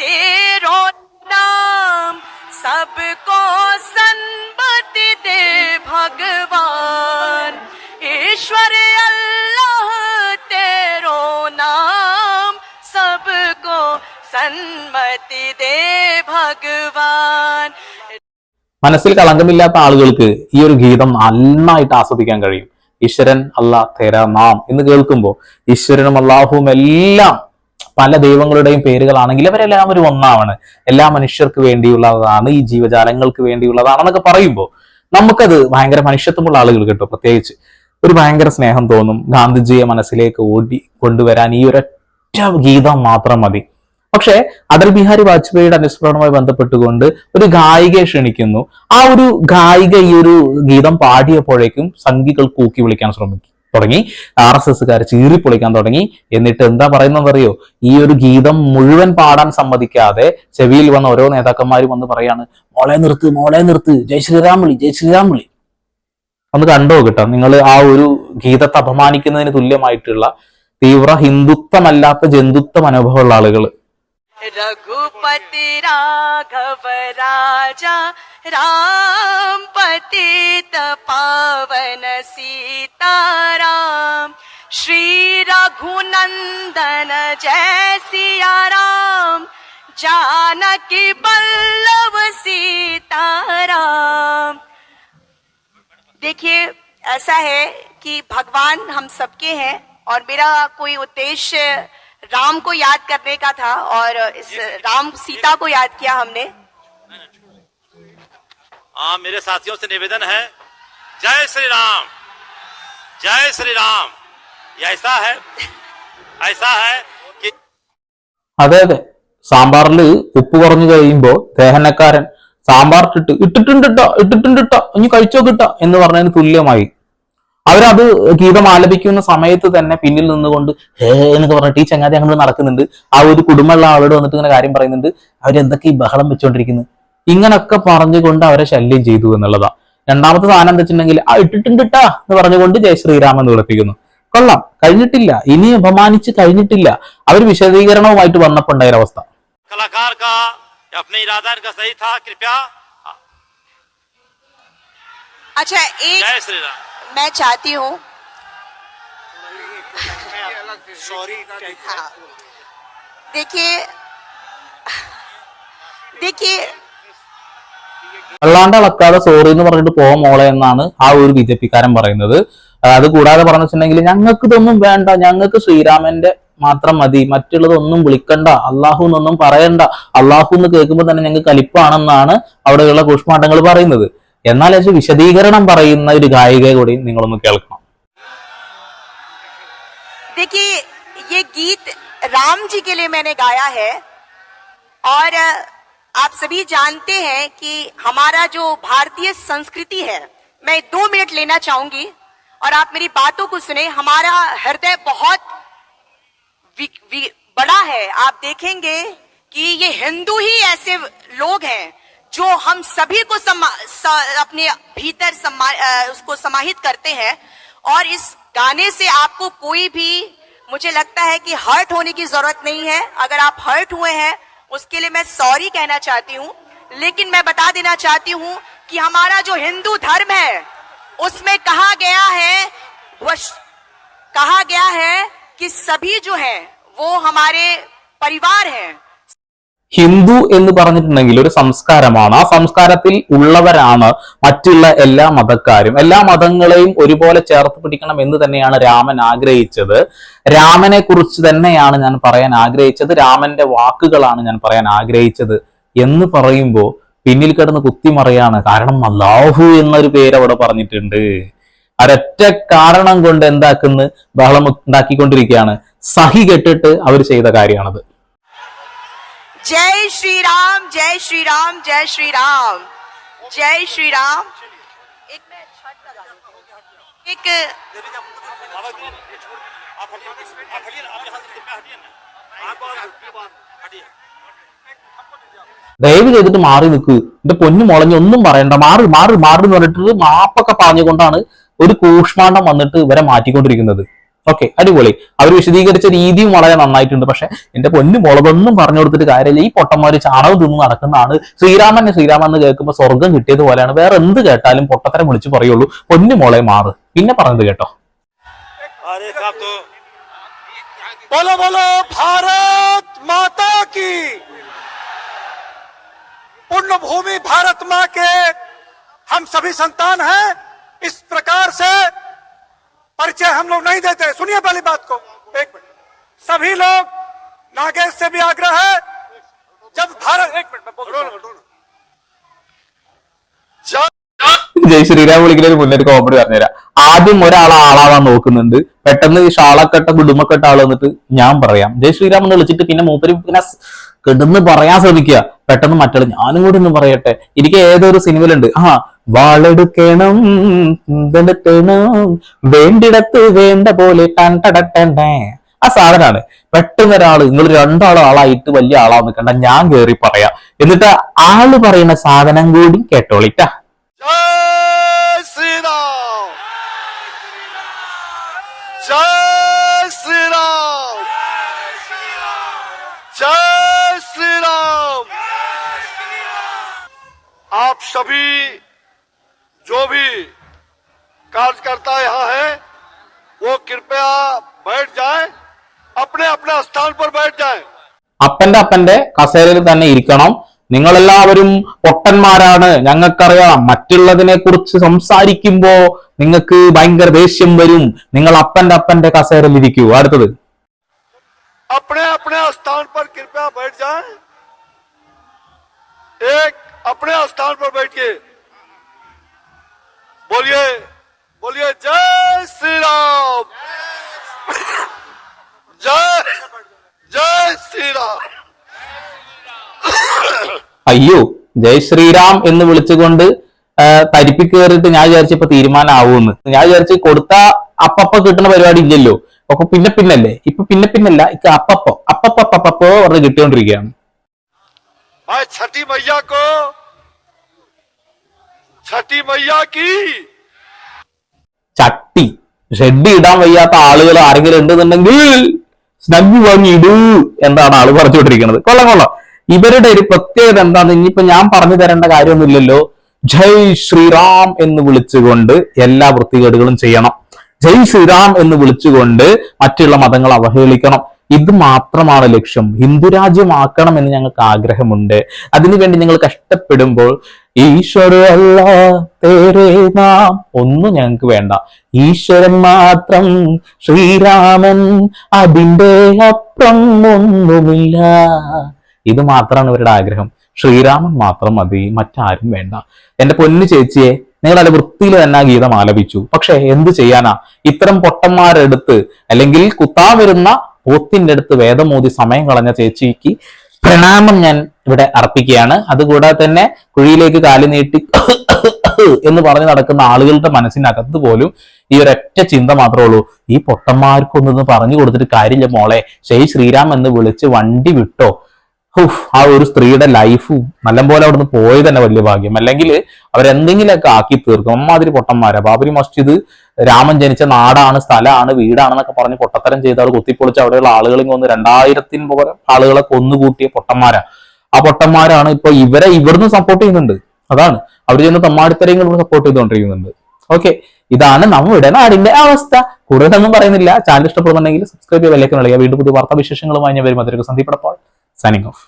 तेरो नाम सबको सन्मति दे भगवान ईश्वर अल्लाह तेरो नाम सबको सन्मति दे भगवान മനസ്സിൽ കളങ്കമില്ലാത്ത ആളുകൾക്ക് ഈ ഒരു ഗീതം നന്നായിട്ട് ആസ്വദിക്കാൻ കഴിയും ഈശ്വരൻ അല്ലാ തേര നാം എന്ന് കേൾക്കുമ്പോൾ ഈശ്വരനും അള്ളാഹുവും എല്ലാം പല ദൈവങ്ങളുടെയും പേരുകളാണെങ്കിൽ അവരെല്ലാവരും ഒന്നാണ്. എല്ലാ മനുഷ്യർക്ക് വേണ്ടിയുള്ളതാണ് ഈ ജീവജാലങ്ങൾക്ക് വേണ്ടിയുള്ളതാണെന്നൊക്കെ പറയുമ്പോൾ നമുക്കത് ഭയങ്കര മനുഷ്യത്വമുള്ള ആളുകൾ കേട്ടോ പ്രത്യേകിച്ച്. ഒരു ഭയങ്കര സ്നേഹം തോന്നും ഗാന്ധിജിയെ മനസ്സിലേക്ക് ഓടി കൊണ്ടുവരാൻ ഈ ഒരൊറ്റ ഗീതം മാത്രം മതി. പക്ഷേ അടൽ ബിഹാരി വാജ്പേയിയുടെ അനുസ്മരണവുമായി ബന്ധപ്പെട്ടുകൊണ്ട് ഒരു ഗായികയെ ക്ഷണിക്കുന്നു. ആ ഒരു ഗായിക ഈ ഒരു ഗീതം പാടിയപ്പോഴേക്കും സംഘികൾ കൂക്കി വിളിക്കാൻ ശ്രമിക്കും. തുടങ്ങി. ആർ എസ് എസ്സുകാർ ചീറി പൊളിക്കാൻ തുടങ്ങി. എന്നിട്ട് എന്താ പറയുന്നത് അറിയോ ഈ ഒരു ഗീതം മുഴുവൻ പാടാൻ സമ്മതിക്കാതെ ചെവിയിൽ വന്ന ഓരോ നേതാക്കന്മാരും വന്ന് പറയാണ് മോളെ നിർത്ത് മോളെ നിർത്ത് ജയ് ശ്രീരാം വിളി ജയ് ശ്രീരാം വിളി ഒന്ന് കണ്ടോ കേട്ടോ? നിങ്ങൾ ആ ഒരു ഗീതത്തെ അപമാനിക്കുന്നതിന് തുല്യമായിട്ടുള്ള തീവ്ര ഹിന്ദുത്വമല്ലാത്ത ജന്തുത്വ മനോഭവമുള്ള ആളുകൾ रघुपति राघव राजा, राम पतित पावन सीताराम। श्री रघुनंदन जय सिया राम जानकी बल्लभ सीताराम। देखिए, ऐसा है कि भगवान हम सबके हैं और मेरा कोई उद्देश्य राम को याद करने का था और इस राम सीता को याद किया हमने हाँ मेरे साथियों से निवेदन है जय श्री राम जय श्री राम ये ऐसा है ऐसा है कि അതെ അതെ സാമ്പാറിൽ ഉപ്പ് കുറഞ്ഞു കഴിയുമ്പോ ദേഹനക്കാരൻ സാമ്പാർ ഇട്ടിട്ട് ഇട്ടിട്ടുണ്ട് ഇട്ടോ ഇട്ടിട്ടുണ്ട് ഇട്ടോ ഇനി കഴിച്ചോ കിട്ട എന്ന് പറഞ്ഞതിന് തുല്യമായി അവരത് ഗീതം ആലപിക്കുന്ന സമയത്ത് തന്നെ പിന്നിൽ നിന്നുകൊണ്ട് ഹേ എന്നൊക്കെ പറഞ്ഞ ഈ ചങ്ങാതി അങ്ങനെ നടക്കുന്നുണ്ട്. ആ ഒരു കുടുംബമുള്ള ആളോട് വന്നിട്ട് ഇങ്ങനെ കാര്യം പറയുന്നുണ്ട്. അവരെന്തൊക്കെ ഈ ബഹളം വെച്ചുകൊണ്ടിരിക്കുന്നു ഇങ്ങനൊക്കെ പറഞ്ഞുകൊണ്ട് അവരെ ശല്യം ചെയ്തു എന്നുള്ളതാ. രണ്ടാമത്തെ സാധനം എന്താ വെച്ചിട്ടുണ്ടെങ്കിൽ ആ എന്ന് പറഞ്ഞുകൊണ്ട് ജയ ശ്രീരാമൻ എന്ന് വിളിപ്പിക്കുന്നു. കൊള്ളാം. കഴിഞ്ഞിട്ടില്ല. ഇനി അപമാനിച്ച് കഴിഞ്ഞിട്ടില്ല. അവർ വിശദീകരണവുമായിട്ട് വന്നപ്പോ ഉണ്ടായ അവസ്ഥ. കലാകാർ का या अपने इरादा इनका सही था कृपया अच्छा एक जय श्री राम मैं चाहती हूँ हाँ। देखिए देखिए അല്ലാണ്ട് അളക്കാതെ സോറി എന്ന് പറഞ്ഞിട്ട് പോവാൻ മോളെ എന്നാണ് ആ ഒരു ബി ജെ പിക്കാരൻ പറയുന്നത് ആ, അത് കൂടാതെ പറഞ്ഞു വെച്ചിട്ടുണ്ടെങ്കിൽ ഞങ്ങൾക്ക് ഇതൊന്നും വേണ്ട ഞങ്ങൾക്ക് ശ്രീരാമന്റെ മാത്രം മതി മറ്റുള്ളതൊന്നും വിളിക്കണ്ട അള്ളാഹു എന്നൊന്നും പറയണ്ട അള്ളാഹു എന്ന് കേൾക്കുമ്പോൾ തന്നെ ഞങ്ങൾക്ക് കലിപ്പാണെന്നാണ് അവിടെയുള്ള കൂഷ്മാണ്ടങ്ങൾ പറയുന്നത് എന്നാൽ അത് വിശദീകരണം പറയുന്ന ഒരു ഗായികയെ കൂടി നിങ്ങളൊന്ന് കേൾക്കണം देखिए ये गीत राम जी के लिए मैंने गाया है और अ, आप सभी जानते हैं कि हमारा जो भारतीय संस्कृति है मैं दो मिनट लेना चाहूंगी और आप मेरी बातों को सुने हमारा हृदय बहुत वि, वि, बड़ा है आप देखेंगे कि ये हिंदू ही ऐसे लोग हैं जो हम सभी को समा, स, अपने भीतर समा, उसको समाहित करते हैं और इस गाने से आपको कोई भी मुझे लगता है कि हर्ट होने की ज़रूरत नहीं है। अगर आप हर्ट हुए हैं उसके लिए मैं सॉरी कहना चाहती हूँ। लेकिन मैं बता देना चाहती हूँ कि हमारा जो हिंदू धर्म है उसमें कहा गया है कहा गया है कि सभी जो हैं वो हमारे परिवार हैं। ഹിന്ദു എന്ന് പറഞ്ഞിട്ടുണ്ടെങ്കിൽ ഒരു സംസ്കാരമാണ്. ആ സംസ്കാരത്തിൽ ഉള്ളവരാണ് മറ്റുള്ള എല്ലാ മതക്കാരും. എല്ലാ മതങ്ങളെയും ഒരുപോലെ ചേർത്ത് പിടിക്കണം എന്ന് തന്നെയാണ് രാമൻ ആഗ്രഹിച്ചത്. രാമനെ കുറിച്ച് തന്നെയാണ് ഞാൻ പറയാൻ ആഗ്രഹിച്ചത്. രാമന്റെ വാക്കുകളാണ് ഞാൻ പറയാൻ ആഗ്രഹിച്ചത് എന്ന് പറയുമ്പോൾ പിന്നിൽ കിടന്ന് കുത്തിമറിയാണ്. കാരണം അല്ലാഹു എന്നൊരു പേര് അവിടെ പറഞ്ഞിട്ടുണ്ട്. ഒരൊറ്റ കാരണം കൊണ്ട് എന്താക്കുന്നു ബഹളം ഉണ്ടാക്കിക്കൊണ്ടിരിക്കുകയാണ്. സഹി കെട്ടിട്ട് അവർ ചെയ്ത കാര്യമാണത്. जय श्री राम जय श्री राम जय श्री राम जय श्री राम एक मैं छत लगा देती हूँ। एक ദയവ് ചെയ്തിട്ട് മാറി നിൽക്ക് എന്റെ പൊന്നു മുളഞ്ഞ് ഒന്നും പറയണ്ട മാറി മാറി മാറി എന്ന് പറഞ്ഞിട്ട് മാപ്പൊക്കെ പറഞ്ഞുകൊണ്ടാണ് ഒരു കൂഷ്മാണ്ഡം വന്നിട്ട് ഇവരെ മാറ്റിക്കൊണ്ടിരിക്കുന്നത് ഓക്കെ അടിപൊളി. അവർ വിശദീകരിച്ച രീതിയും വളരെ നന്നായിട്ടുണ്ട്. പക്ഷെ എന്റെ പൊന്നു മുളകൊന്നും പറഞ്ഞു കൊടുത്തിട്ട് കാര്യമില്ല. ഈ പൊട്ടന്മാര് ചാണകം തിന്നു നടക്കുന്നതാണ് ശ്രീരാമൻ ശ്രീരാമൻ എന്ന് കേൾക്കുമ്പോൾ സ്വർഗം കിട്ടിയത് പോലെയാണ്. വേറെ എന്ത് കേട്ടാലും പൊട്ടത്തരം വിളിച്ച് പറയുള്ളൂ. പൊന്നു മുളയെ മാറ്. പിന്നെ പറഞ്ഞത് കേട്ടോ. ബോലോ ഭാരത് പുണ്യഭൂമി ഭാരത് മാ കെ. ഹം സഭി സന്താൻ ഹൈ. ഇസ് പ്രകാർ സേ परिचय हम लोग नहीं देते सुनिए पहली बात को एक मिनट सभी लोग नागेश से भी आग्रह है जब भारत एक मिनट मैं बोल रहा हूं। जब ജയ് ശ്രീരാം വിളിക്കുന്നതിന് മുന്നേ ഒരു കോമഡി പറഞ്ഞുതരാം ആദ്യം ഒരാൾ ആളാവാൻ നോക്കുന്നുണ്ട് പെട്ടെന്ന് ഈ ഷാളക്കെട്ട കുടുംബക്കെട്ട ആൾ വന്നിട്ട് ഞാൻ പറയാം ജയ് ശ്രീരാം എന്ന് വിളിച്ചിട്ട് പിന്നെ മൂപ്പര് പിന്നെ സ് കിടന്ന് പറയാൻ ശ്രമിക്കുക പെട്ടെന്ന് മറ്റാള് ഞാനും കൂടി ഒന്ന് പറയട്ടെ എനിക്ക് ഏതൊരു സിനിമയിലുണ്ട് ആ വാളെടുക്കണം ഇതെടുക്കണം വേണ്ടിടത്ത് വേണ്ട പോലെ ടണ്ടടട്ടണ്ടേ ആ സാധനമാണ് പെട്ടെന്ന് ഒരാള് നിങ്ങൾ രണ്ടാളും ആളായിട്ട് വലിയ ആളാന്ന് കണ്ട ഞാൻ കേറി പറയാം എന്നിട്ട് ആള് പറയുന്ന സാധനം കൂടി കേട്ടോളിട്ടാ जय श्री राम जय श्री राम जय श्री राम आप सभी जो भी कार्यकर्ता यहाँ है वो कृपया बैठ जाएं अपने अपने स्थान पर बैठ जाएं അപ്പന്റെ അപ്പന്റെ കസേരയിൽ തന്നെ ഇരിക്കണം നിങ്ങളെല്ലാവരും പൊട്ടന്മാരാണ് ഞങ്ങൾക്കറിയാം മറ്റുള്ളതിനെ കുറിച്ച് സംസാരിക്കുമ്പോ നിങ്ങൾക്ക് ഭയങ്കര ദേഷ്യം വരും നിങ്ങൾ അപ്പന്റെ അപ്പന്റെ കസേരയിൽ ഇരിക്കൂ അടുത്തത് अपने अपने स्थान पर कृपया बैठ जाएं एक अपने स्थान पर बैठिए बोलिए बोलिए जय श्री राम जय जय श्री राम അയ്യോ ജയ് ശ്രീറാം എന്ന് വിളിച്ചുകൊണ്ട് ആ, തരിപ്പി കയറിയിട്ട് ഞാൻ വിചാരിച്ചപ്പോ തീരുമാനമാവൂന്ന് ഞാൻ വിചാരിച്ച് കൊടുത്ത അപ്പപ്പ കിട്ടുന്ന പരിപാടി ഇല്ലല്ലോ ഒക്കെ പിന്നെ പിന്നല്ലേ ഇപ്പൊ പിന്നെ പിന്നല്ല ഇക്ക് അപ്പപ്പോ അപ്പപ്പപ്പപ്പോ പറഞ്ഞ് കിട്ടിക്കൊണ്ടിരിക്കുകയാണ് मैं छठी मैया को छठी मैया की ചട്ടി. ഷെഡ് ഇടാൻ വയ്യാത്ത ആളുകൾ ആരെങ്കിലും ഉണ്ടെന്നുണ്ടെങ്കിൽ സ്നഗ് വാങ്ങിയിടൂ എന്താണ് ആൾ പറഞ്ഞുകൊണ്ടിരിക്കുന്നത്. കൊള്ളാം കൊള്ളാം. ഇവരുടെ ഒരു പ്രത്യേകത എന്താന്ന് ഇനിയിപ്പോ ഞാൻ പറഞ്ഞു തരേണ്ട കാര്യമൊന്നുമില്ലല്ലോ. ജയ് ശ്രീറാം എന്ന് വിളിച്ചുകൊണ്ട് എല്ലാ വൃത്തികേടുകളും ചെയ്യണം. ജയ് ശ്രീറാം എന്ന് വിളിച്ചുകൊണ്ട് മറ്റുള്ള മതങ്ങൾ അവഹേളിക്കണം. ഇത് മാത്രമാണ് ലക്ഷ്യം. ഹിന്ദു രാജ്യമാക്കണം എന്ന് ഞങ്ങൾക്ക് ആഗ്രഹമുണ്ട്. അതിനുവേണ്ടി ഞങ്ങൾ കഷ്ടപ്പെടുമ്പോൾ ഈശ്വര അല്ല തേരേ നാം ഒന്നും ഞങ്ങൾക്ക് വേണ്ട. ഈശ്വരൻ മാത്രം ശ്രീരാമൻ അതിന്റെ അപ്പുറം ഒന്നുമില്ല ഇത് മാത്രമാണ് ഇവരുടെ ആഗ്രഹം. ശ്രീരാമൻ മാത്രം മതി മറ്റാരും വേണ്ട. എന്റെ പൊന്നു ചേച്ചിയെ നിങ്ങൾ നല്ല വൃത്തിയിൽ തന്നെ ഗീതം ആലപിച്ചു. പക്ഷെ എന്ത് ചെയ്യാനാ? ഇത്തരം പൊട്ടന്മാരെടുത്ത് അല്ലെങ്കിൽ കുത്താൻ വരുന്ന പോത്തിന്റെ അടുത്ത് വേദമോതി സമയം കളഞ്ഞ ചേച്ചിക്ക് പ്രണാമം ഞാൻ ഇവിടെ അർപ്പിക്കുകയാണ്. അതുകൂടാതെ തന്നെ കുഴിയിലേക്ക് കാലു നീട്ടി എന്ന് പറഞ്ഞ് നടക്കുന്ന ആളുകളുടെ മനസ്സിനകത്ത് പോലും ഈ ഒരൊറ്റ ചിന്ത മാത്രമേ ഉള്ളൂ. ഈ പൊട്ടന്മാർക്കൊന്നും പറഞ്ഞു കൊടുത്തിട്ട് കാര്യമില്ല മോളെ. ശരി ശ്രീരാം എന്ന് വിളിച്ച് വണ്ടി വിട്ടോ. ആ ഒരു സ്ത്രീയുടെ ലൈഫും നല്ലപോലെ അവിടുന്ന് പോയത് തന്നെ വലിയ ഭാഗ്യം. അല്ലെങ്കിൽ അവരെന്തെങ്കിലുമൊക്കെ ആക്കി തീർക്കും. അമ്മാതിരി പൊട്ടന്മാരാ. ബാബരി മസ്ജിദ് രാമൻ ജനിച്ച നാടാണ് സ്ഥലമാണ് വീടാണെന്നൊക്കെ പറഞ്ഞ് പൊട്ടത്തരം ചെയ്ത ആൾ കുത്തിപ്പൊളിച്ച് അവിടെയുള്ള ആളുകളെ കൊന്ന് രണ്ടായിരത്തിന് പകരം ആളുകളെ കൊന്നുകൂട്ടിയ പൊട്ടന്മാരാ. ആ പൊട്ടന്മാരാണ് ഇപ്പൊ ഇവരെ ഇവിടുന്ന് സപ്പോർട്ട് ചെയ്യുന്നുണ്ട്. അതാണ്. അവർ ചെയ്യുന്ന തമ്മാടിത്തരങ്ങൾ സപ്പോർട്ട് ചെയ്തുകൊണ്ടിരിക്കുന്നുണ്ട്. ഓക്കെ ഇതാണ് നമ്മുടെ നാടിന്റെ അവസ്ഥ. കൂടുതലൊന്നും പറയുന്നില്ല. ചാനൽ ഇഷ്ടപ്പെടുന്നുണ്ടെങ്കിൽ സബ്സ്ക്രൈബ് ചെയ്യുക വിലക്ക് നൽകുക വീണ്ടും പുതിയ വാർത്താ വിശേഷങ്ങളുമായി ഞാൻ വരും അതിലേക്ക് സന്ദീപ് സൈനിങ് ഓഫ്